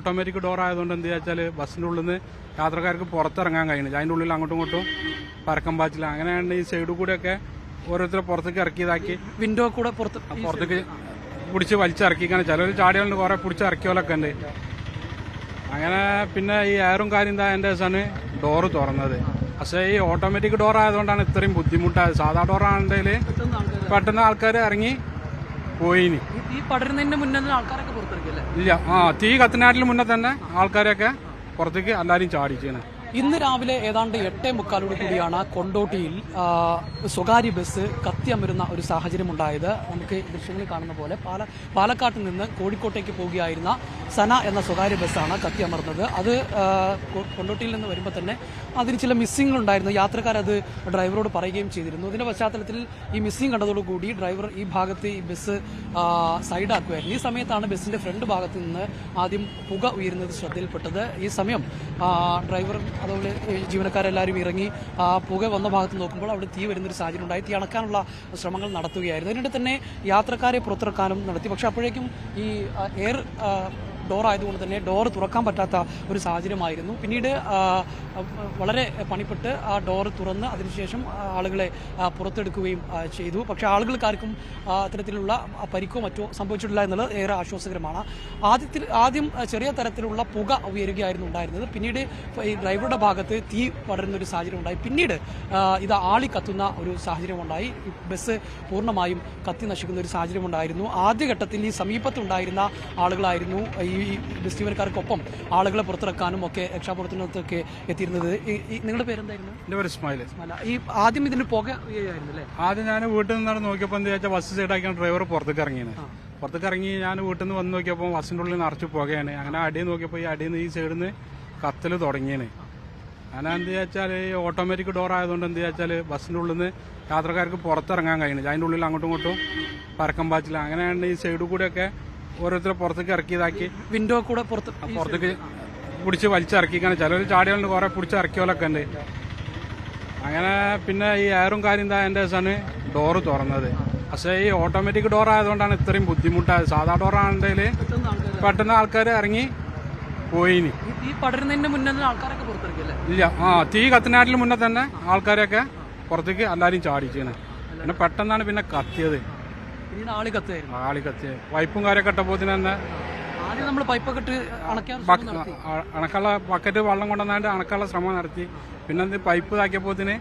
Automatic door ആയതുകൊണ്ട് എന്ത് വെച്ചാൽ ബസ്സിന്റെ ഉള്ളിൽ നിന്ന് യാത്രക്കാർക്ക് പുറത്തിറങ്ങാൻ കഴിയുന്നില്ല. അതിന്റെ ഉള്ളിൽ അങ്ങോട്ടും ഇങ്ങോട്ടും പരക്കം പാച്ചില്ല അങ്ങനെയാണ് ഈ സൈഡിൽ കൂടെയൊക്കെ ഓരോരുത്തരെ പുറത്തേക്ക് ഇറക്കിയതാക്കി. വിൻഡോ കൂടെ പുറത്ത് പുറത്തേക്ക് പിടിച്ച് വലിച്ചിറക്കിക്കാണ്. ചിലർ ചാടികളുണ്ട് കുറെ പിടിച്ച് ഇറക്കിയോലൊക്കെ ഉണ്ട്. അങ്ങനെ പിന്നെ ഈ എയറും കാര്യം എന്താ എന്റെ ദിവസമാണ് ഡോറ് തുറന്നത്. പക്ഷേ ഈ ഓട്ടോമാറ്റിക് ഡോർ ആയതുകൊണ്ടാണ് ഇത്രയും ബുദ്ധിമുട്ടായത്. സാധാ ഡോറാണെങ്കിൽ പെട്ടെന്ന് ആൾക്കാർ ഇറങ്ങി പോയിനി. ഈ- ഈ പടരുന്നതിന്റെ മുന്നേ തന്നെ ആൾക്കാരൊക്കെ പുറത്തിറക്കില്ലേ ഇല്ല. ആ തീ കത്തിനാട്ടിൽ മുന്നേ തന്നെ ആൾക്കാരൊക്കെ പുറത്തേക്ക് എല്ലാവരും ചാടിച്ചാണ് ഇന്ന് രാവിലെ ഏതാണ്ട് എട്ടേ മുക്കാലോട് കൂടിയാണ് കൊണ്ടോട്ടിയിൽ സ്വകാര്യ ബസ് കത്തിയമരുന്ന ഒരു സാഹചര്യം ഉണ്ടായത് നമുക്ക് ദൃശ്യങ്ങളിൽ കാണുന്ന പോലെ പാല പാലക്കാട്ട് നിന്ന് കോഴിക്കോട്ടേക്ക് പോവുകയായിരുന്ന സന എന്ന സ്വകാര്യ ബസ്സാണ് കത്തിയമർന്നത്. അത് കൊണ്ടോട്ടിയിൽ നിന്ന് വരുമ്പോൾ തന്നെ അതിന് ചില മിസ്സിംഗ് ഉണ്ടായിരുന്നു. യാത്രക്കാരത് ഡ്രൈവറോട് പറയുകയും ചെയ്തിരുന്നു. ഇതിന്റെ പശ്ചാത്തലത്തിൽ ഈ മിസ്സിംഗ് കണ്ടതോടുകൂടി ഡ്രൈവർ ഈ ഭാഗത്ത് ഈ ബസ് സൈഡാക്കുമായിരുന്നു ഈ സമയത്താണ് ബസ്സിന്റെ ഫ്രണ്ട് ഭാഗത്ത് നിന്ന് ആദ്യം പുക ഉയരുന്നത് ശ്രദ്ധയിൽപ്പെട്ടത്. ഈ സമയം ഡ്രൈവർ അതുപോലെ ജീവനക്കാരെല്ലാവരും ഇറങ്ങി പുക വന്ന ഭാഗത്ത് നോക്കുമ്പോൾ അവിടെ തീ വരുന്നൊരു സാഹചര്യം ഉണ്ടായി. തീ അണക്കാനുള്ള ശ്രമങ്ങൾ നടത്തുകയായിരുന്നു. അതിനിടെ തന്നെ യാത്രക്കാരെ പുറത്തിറക്കാനും നടത്തി. പക്ഷെ അപ്പോഴേക്കും ഈ എയർ ഡോർ ആയതുകൊണ്ട് തന്നെ ഡോർ തുറക്കാൻ പറ്റാത്ത ഒരു സാഹചര്യമായിരുന്നു. പിന്നീട് വളരെ പണിപ്പെട്ട് ആ ഡോർ തുറന്ന് അതിനുശേഷം ആളുകളെ പുറത്തെടുക്കുകയും ചെയ്തു. പക്ഷെ ആളുകൾക്കാർക്കും അത്തരത്തിലുള്ള പരിക്കോ മറ്റോ സംഭവിച്ചിട്ടില്ല എന്നുള്ളത് ഏറെ ആശ്വാസകരമാണ്. ആദ്യത്തിൽ ആദ്യം ചെറിയ തരത്തിലുള്ള പുക ഉയരുകയായിരുന്നു ഉണ്ടായിരുന്നത്. പിന്നീട് ഈ ഡ്രൈവറുടെ ഭാഗത്ത് തീ പടരുന്ന ഒരു സാഹചര്യം ഉണ്ടായി പിന്നീട് ഇത് ആളി കത്തുന്ന ഒരു സാഹചര്യം ഉണ്ടായി ബസ് പൂർണമായും കത്തി നശിക്കുന്ന ഒരു സാഹചര്യം ഉണ്ടായിരുന്നു ആദ്യഘട്ടത്തിൽ ഈ സമീപത്തുണ്ടായിരുന്ന ആളുകളായിരുന്നു ഈ ബസ് ജീവനക്കാർക്കൊപ്പം ആളുകളെ പുറത്തിറക്കാനും ഒക്കെ രക്ഷാപ്രവർത്തനത്തൊക്കെ എത്തിയിരുന്നത്. ഈ- ഈ- നിങ്ങളുടെ പേരെന്തായിരുന്നു? എന്റെ പേര് ഇസ്മായിൽ. ഈ ആദ്യം ഇതിന് പുക ആദ്യം ഞാൻ വീട്ടിൽ നിന്നാണ് നോക്കിയപ്പോൾ എന്താ വെച്ചാൽ ബസ് സൈഡാക്കിയാണ് ഡ്രൈവർ പുറത്തേക്ക് ഇറങ്ങിയത്. പുറത്തേക്ക് ഇറങ്ങി ഞാൻ വീട്ടിൽ നിന്ന് വന്ന് നോക്കിയപ്പോൾ ബസ്സിന്റെ ഉള്ളിൽ നിറച്ച് പുകയാണ്. അങ്ങനെ അടിയിൽ നോക്കിയപ്പോൾ ഈ അടിയിൽ നിന്ന് ഈ സൈഡിൽ നിന്ന് കത്തൽ തുടങ്ങിയാണ്. അങ്ങനെ എന്ത് വെച്ചാൽ ഈ ഓട്ടോമാറ്റിക് ഡോർ ആയതുകൊണ്ട് എന്ത് വെച്ചാൽ ബസ്സിന്റെ ഉള്ളിൽ നിന്ന് യാത്രക്കാർക്ക് പുറത്തിറങ്ങാൻ കഴിയുന്നില്ല. അതിന്റെ ഉള്ളിൽ അങ്ങോട്ടും ഇങ്ങോട്ടും പരക്കം പാച്ചില്ല അങ്ങനെയാണ് ഈ സൈഡിൽ കൂടെയൊക്കെ ഓരോരുത്തരെ പുറത്തേക്ക് ഇറക്കിയതാക്കി. വിൻഡോ കൂടെ പുറത്ത് പുറത്തേക്ക് പിടിച്ച് വലിച്ചിറക്കിക്കാണ്. ചിലർ ചാടികളുണ്ട് കുറെ പിടിച്ച് ഇറക്കിയോലൊക്കെ ഉണ്ട്. അങ്ങനെ പിന്നെ ഈ എയറും കാര്യം എന്താ എന്റെ ദിവസമാണ് ഡോറ് തുറന്നത്. പക്ഷേ ഈ ഓട്ടോമാറ്റിക് ഡോർ ആയതുകൊണ്ടാണ് ഇത്രയും ബുദ്ധിമുട്ടായത്. സാധാ ഡോർ ആണെങ്കിൽ പെട്ടെന്ന് ആൾക്കാർ ഇറങ്ങി പോയിനി. ഇല്ല. ആ തീ കത്തിനാട്ടിൽ മുന്നേ തന്നെ ആൾക്കാരെയൊക്കെ പുറത്തേക്ക് എല്ലാവരും ചാടിച്ചാണ് പിന്നെ പെട്ടെന്നാണ് പിന്നെ കത്തിയത്. പിന്നീട് ആളി ആളി വൈപ്പും കാര്യമൊക്കെ ഇട്ടപ്പോൾ തന്നെ ആദ്യം നമ്മൾ പൈപ്പൊക്കെ ഇട്ട് അണയ്ക്കാൻ ബക്ക- അ- അണക്കുള്ള ബക്കറ്റ് വെള്ളം കൊണ്ടുവന്നാണ്ട് അണക്കുള്ള ശ്രമം നടത്തി. പിന്നെ അത് പൈപ്പ് ഇതാക്കിയപ്പോത്തിന്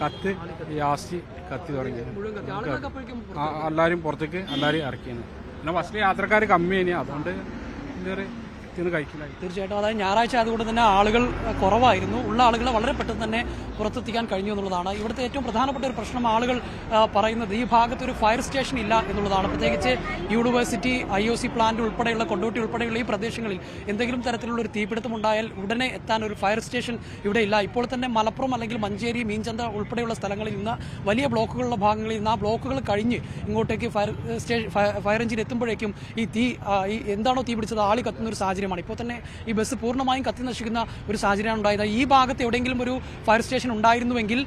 കത്ത് ലാസ്റ്റ് കത്തി. തുടങ്ങി. മുഴുവൻ കത്തി. ആളുകളൊക്കെ അപ്പോഴേക്കും ആ, എല്ലാവരും പുറത്തേക്ക് എല്ലാവരും ഇറക്കിയാണ് പിന്നെ ബസ്സിൽ യാത്രക്കാർ കമ്മിയാണ് അതുകൊണ്ട് ഇതൊരു ഇത്തിന്ന് കഴിക്കില്ല. തീർച്ചയായിട്ടും. അതായത് ഞായറാഴ്ച ആയതുകൊണ്ട് തന്നെ ആളുകൾ കുറവായിരുന്നു. ഉള്ള ആളുകളെ വളരെ പെട്ടെന്ന് തന്നെ പുറത്തെത്തിക്കാൻ കഴിഞ്ഞു എന്നുള്ളതാണ്. ഇവിടുത്തെ ഏറ്റവും പ്രധാനപ്പെട്ട ഒരു പ്രശ്നം ആളുകൾ പറയുന്നത് ഈ ഭാഗത്ത് ഒരു ഫയർ സ്റ്റേഷൻ ഇല്ല എന്നുള്ളതാണ്. പ്രത്യേകിച്ച് university I O C plant ഉൾപ്പെടെയുള്ള കൊണ്ടോട്ടി ഉൾപ്പെടെയുള്ള ഈ പ്രദേശങ്ങളിൽ എന്തെങ്കിലും തരത്തിലുള്ള ഒരു തീപിടുത്തം ഉണ്ടായാൽ ഉടനെ എത്താൻ ഒരു ഫയർ സ്റ്റേഷൻ ഇവിടെ ഇല്ല. ഇപ്പോൾ തന്നെ മലപ്പുറം അല്ലെങ്കിൽ മഞ്ചേരി മീൻചന്ത ഉൾപ്പെടെയുള്ള സ്ഥലങ്ങളിൽ നിന്ന് വലിയ ബ്ലോക്കുകളുടെ ഭാഗങ്ങളിൽ നിന്ന് ആ ബ്ലോക്കുകൾ കഴിഞ്ഞ് ഇങ്ങോട്ടേക്ക് ഫയർ സ്റ്റേഷൻ ഫയർ എഞ്ചിൻ എത്തുമ്പോഴേക്കും ഈ തീ എന്താണോ തീ പിടിച്ചത് ആളി കത്തുന്ന ഒരു സാഹചര്യമാണ്. ഇപ്പോൾ തന്നെ ഈ ബസ് പൂർണമായും കത്തി നശിക്കുന്ന ഒരു സാഹചര്യമാണ് ഉണ്ടായത്. ഈ ഭാഗത്ത് എവിടെയെങ്കിലും ഒരു ഫയർ സ്റ്റേഷൻ ഉണ്ടായിരുന്നുവെങ്കിൽ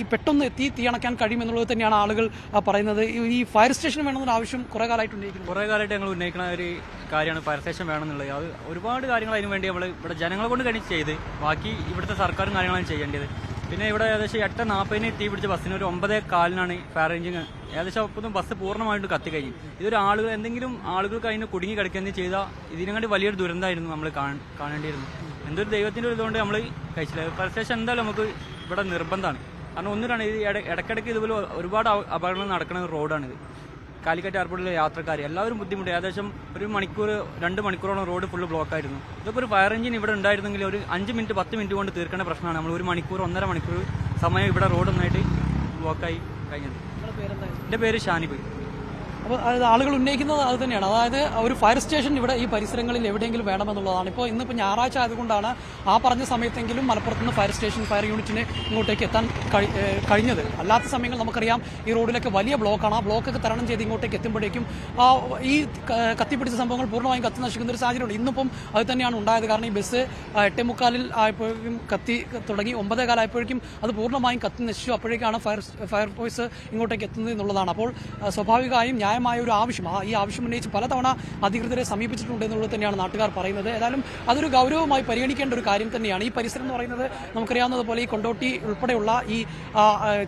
ഈ പെട്ടെന്ന് എത്തി തീയണക്കാൻ കഴിയുമെന്നുള്ളത് തന്നെയാണ് ആളുകൾ പറയുന്നത്. ഈ- ഫയർ സ്റ്റേഷൻ വേണമെന്നൊരു ആവശ്യം കുറേ കാലമായിട്ട് ഉന്നയിക്കുന്നു കുറേ കാലമായിട്ട് ഞങ്ങൾ ഉന്നയിക്കുന്ന ഒരു കാര്യമാണ് ഫയർ സ്റ്റേഷൻ വേണമെന്നുള്ളത്. അത് ഒരുപാട് കാര്യങ്ങൾ അതിനുവേണ്ടി നമ്മൾ ഇവിടെ ജനങ്ങളെ കൊണ്ട് കഴിഞ്ഞ് ചെയ്ത് ബാക്കി ഇവിടുത്തെ സർക്കാരും കാര്യങ്ങളാണ് ചെയ്യേണ്ടത്. പിന്നെ ഇവിടെ ഏകദേശം എട്ട് നാൽപ്പതിന് തീ പിടിച്ച ബസ്സിന് ഒരു ഒമ്പതേ കാലിനാണ് ഫയർ എഞ്ചിൻ ഏകദേശം ഒപ്പം ബസ് പൂർണമായിട്ട് കത്തി കഴിഞ്ഞു. ഇതൊരു ആളുകൾ എന്തെങ്കിലും ആളുകൾക്ക് അതിന് കുടുങ്ങി കിടക്കുകയും ചെയ്താൽ ഇതിനെങ്ങാണ്ട് വലിയൊരു ദുരന്തമായിരുന്നു നമ്മൾ കാണേണ്ടിയിരുന്നു എന്തൊരു ദൈവത്തിന്റെ ഒരു ഇതുകൊണ്ട് നമ്മൾ കഴിച്ചില്ല. സ്റ്റേഷൻ എന്തായാലും നമുക്ക് ഇവിടെ നിർബന്ധമാണ്. കാരണം ഒന്നിനാണ് ഇത് ഇടയ്ക്കിടയ്ക്ക് ഇതുപോലെ ഒരുപാട് അപ- അപകടങ്ങൾ നടക്കുന്ന റോഡാണിത് കാലിക്കറ്റ് എയർപോർട്ടിലെ യാത്രക്കാർ എല്ലാവരും ബുദ്ധിമുട്ടി. ഏകദേശം ഒരു മണിക്കൂർ രണ്ട് മണിക്കൂറോളം റോഡ് ഫുള്ള് ബ്ലോക്ക് ആയിരുന്നു. ഇതൊക്കെ ഒരു ഫയർ എഞ്ചിൻ ഇവിടെ ഉണ്ടായിരുന്നെങ്കിൽ ഒരു അഞ്ച് മിനിറ്റ് പത്ത് മിനിറ്റ് കൊണ്ട് തീർക്കേണ്ട പ്രശ്നമാണ്. നമ്മൾ ഒരു മണിക്കൂർ ഒന്നര മണിക്കൂർ സമയം ഇവിടെ റോഡ് ഒന്നായിട്ട് ബ്ലോക്കായി കഴിഞ്ഞത്. എന്റെ പേര് ഷാനിബ്. അപ്പോൾ ആളുകൾ ഉന്നയിക്കുന്നത് അത് തന്നെയാണ്. അതായത് ഒരു ഫയർ സ്റ്റേഷൻ ഇവിടെ ഈ പരിസരങ്ങളിൽ എവിടെയെങ്കിലും വേണമെന്നുള്ളതാണ്. ഇപ്പോൾ ഇന്നിപ്പോൾ ഞായറാഴ്ച ആയതുകൊണ്ടാണ് ആ പറഞ്ഞ സമയത്തെങ്കിലും മലപ്പുറത്ത് നിന്ന് ഫയർ സ്റ്റേഷൻ ഫയർ യൂണിറ്റിന് ഇങ്ങോട്ടേക്ക് എത്താൻ കഴിഞ്ഞത്. അല്ലാത്ത സമയങ്ങൾ നമുക്കറിയാം ഈ റോഡിലൊക്കെ വലിയ ബ്ലോക്കാണ്. ആ ബ്ലോക്കൊക്കെ തരണം ചെയ്ത് ഇങ്ങോട്ടേക്ക് എത്തുമ്പോഴേക്കും ഈ കത്തിപ്പിടിച്ച സംഭവങ്ങൾ പൂർണമായും കത്തി നശിക്കുന്ന ഒരു സാഹചര്യമുണ്ട്. ഇന്നിപ്പം അത് തന്നെയാണ് ഉണ്ടായത്. കാരണം ഈ ബസ് എട്ടേ മുക്കാലിൽ ആയപ്പോഴേക്കും കത്തി തുടങ്ങി ഒമ്പതേ കാലമായപ്പോഴേക്കും അത് പൂർണമായും കത്തി നശിച്ചു. അപ്പോഴേക്കാണ് ഫയർ ഫയർ ഫോഴ്സ് ഇങ്ങോട്ടേക്ക് എത്തുന്നത് എന്നുള്ളതാണ്. അപ്പോൾ സ്വാഭാവികമായും ന്യായമായ ന്യായമായ ഒരു ആവശ്യം ഈ ആവശ്യം ഉന്നയിച്ച് പലതവണ അധികൃതരെ സമീപിച്ചിട്ടുണ്ട് എന്നുള്ളത് തന്നെയാണ് നാട്ടുകാർ പറയുന്നത്. ഏതായാലും അതൊരു ഗൗരവമായി പരിഗണിക്കേണ്ട ഒരു കാര്യം തന്നെയാണ്. ഈ പരിസരം എന്ന് പറയുന്നത് നമുക്കറിയാവുന്നതുപോലെ ഈ കൊണ്ടോട്ടി ഉൾപ്പെടെയുള്ള ഈ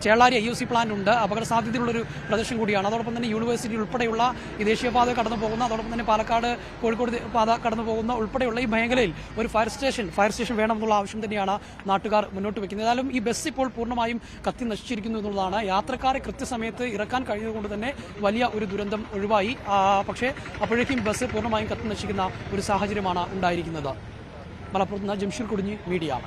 Chelari I U C plant ഉണ്ട്. അപകട സാധ്യതയുള്ള ഒരു പ്രദേശം കൂടിയാണ്. അതോടൊപ്പം തന്നെ യൂണിവേഴ്സിറ്റി ഉൾപ്പെടെയുള്ള ഈ ദേശീയപാത കടന്നു പോകുന്ന അതോടൊപ്പം തന്നെ പാലക്കാട് കോഴിക്കോട് പാത കടന്നു പോകുന്ന ഉൾപ്പെടെയുള്ള ഈ മേഖലയിൽ ഒരു ഫയർ സ്റ്റേഷൻ ഫയർ സ്റ്റേഷൻ വേണമെന്നുള്ള ആവശ്യം തന്നെയാണ് നാട്ടുകാർ മുന്നോട്ട് വെക്കുന്നത്. ഏതായാലും ഈ ബസ് ഇപ്പോൾ പൂർണമായും കത്തി നശിച്ചിരിക്കുന്നു എന്നുള്ളതാണ്. യാത്രക്കാരെ കൃത്യസമയത്ത് ഇറക്കാൻ കഴിഞ്ഞതുകൊണ്ട് തന്നെ വലിയ ഒരു ഒഴിവായി. ആ, പക്ഷേ അപ്പോഴേക്കും ബസ് പൂർണമായും കത്തി നശിക്കുന്ന ഒരു സാഹചര്യമാണ് ഉണ്ടായിരിക്കുന്നത്. മലപ്പുറത്ത് നിന്ന് ജംഷീർ കുടിഞ്ഞി മീഡിയ.